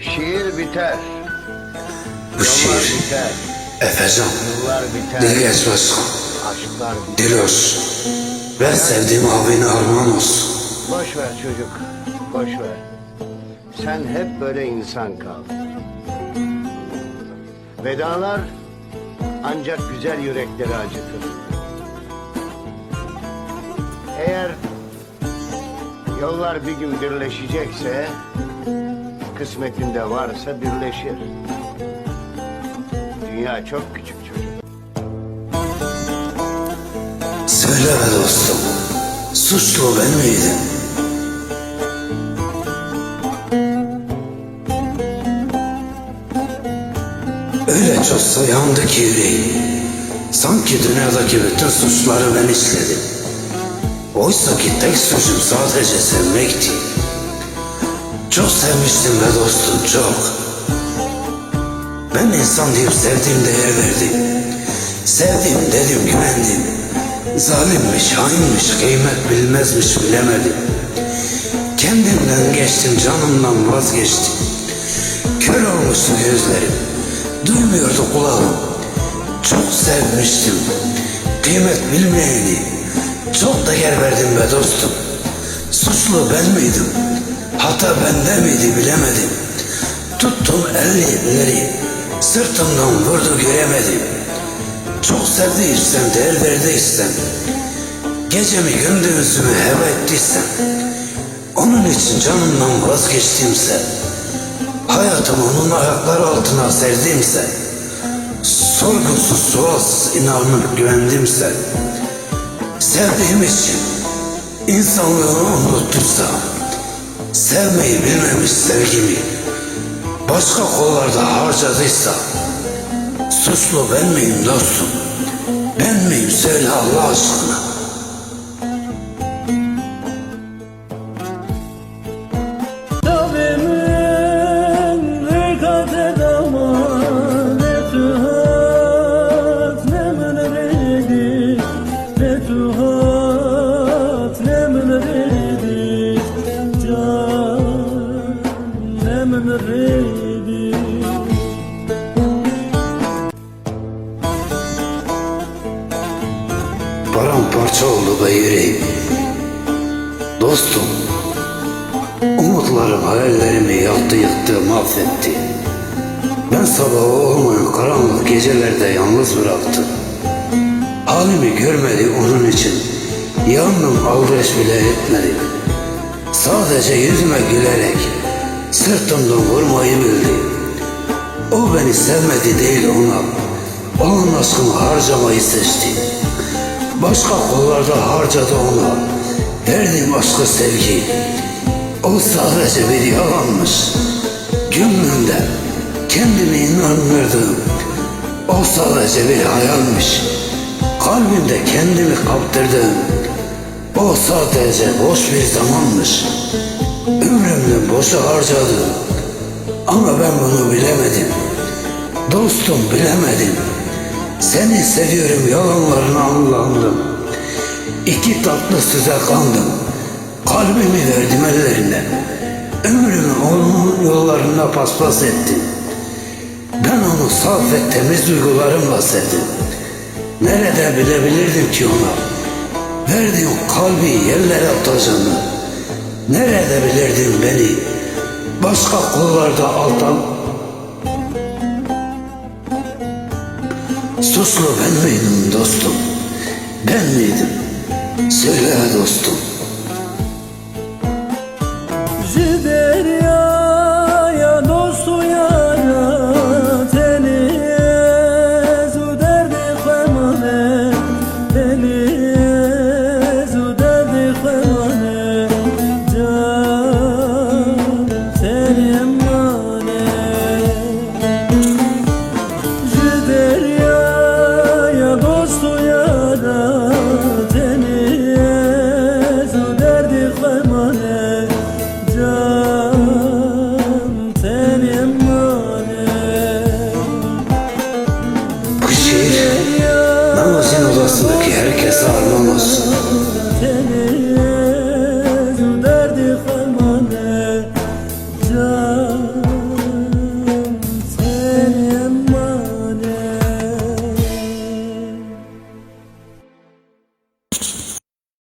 Şiir biter, Bu şiir biter, Efecan, yıllar biter, dil geçmez, aşklar biter. dil olsun. Ben sevdiğim abine armağan olsun. Boş ver çocuk, boş ver. Sen hep böyle insan kal. Vedalar ancak güzel yürekleri acıtır. Eğer yollar bir gün birleşecekse, kısmetinde varsa birleşir. Dünya çok küçük çocuk. Söyle be dostum, suçlu ben miydim? Öyle çözse yandı ki yüreğim. Sanki dünyadaki bütün suçları ben işledim. Oysa ki tek suçum sadece sevmekti. Çok sevmiştim be dostum çok. Ben insan deyip sevdiğim değer verdim. Sevdim dedim güvendim. Zalimmiş, hainmiş, kıymet bilmezmiş bilemedim. Kendimden geçtim, canımdan vazgeçtim. Kör olmuştu gözlerim, duymuyordu kulağım. Çok sevmiştim, kıymet bilmeyeni. Çok değer verdim be dostum. Suçlu ben miydim? Hata bende miydi bilemedim. Tuttum elleri, sırtımdan vurdu göremedim. Çok sevdiysem, değer verdiysem, gecemi gündüzümü heva ettiysem, onun için canımdan vazgeçtimse, hayatımı onun ayakları altına serdimse, sorgusuz sualsız inanıp güvendimse, sevdiğim için insanlığını unuttuysa, sevmeyi bilmemiş sevgimi, başka kollarda harcadıysa, Suçlu ben miyim dostum? Ben miyim söyle Allah aşkına. Paramparça oldu be yüreğim. Dostum, umutlarım hayallerimi yaktı yıktı mahvetti. Ben sabahı olmayan karanlık gecelerde yalnız bıraktı. Halimi görmedi onun için. Yandım aldırış bile etmedi. Sadece yüzüme gülerek sırtımdan vurmayı bildi. O beni sevmedi değil ona. Onun aşkını harcamayı seçti. Başka kollarda harcadı ona. Verdiğim aşkı sevgi. O sadece bir yalanmış. Gönlümde kendimi inandırdım. O sadece bir hayalmiş. Kalbimde kendimi kaptırdım. O sadece boş bir zamanmış. Ömrümü boşa harcadım. Ama ben bunu bilemedim. Dostum bilemedim. Seni seviyorum yalanlarına anlandım. İki tatlı söze kandım. Kalbimi verdim ellerine. Ömrümü onun yollarına paspas ettim. Ben onu saf ve temiz duygularımla sevdim. Nerede bilebilirdim ki ona? Verdiğin kalbi yerlere atacağını. Nerede bilirdin beni? Başka kollarda altan Suçlu ben miydim dostum? Ben miydim? Söyle dostum. Ama sen odasındaki herkese armağan.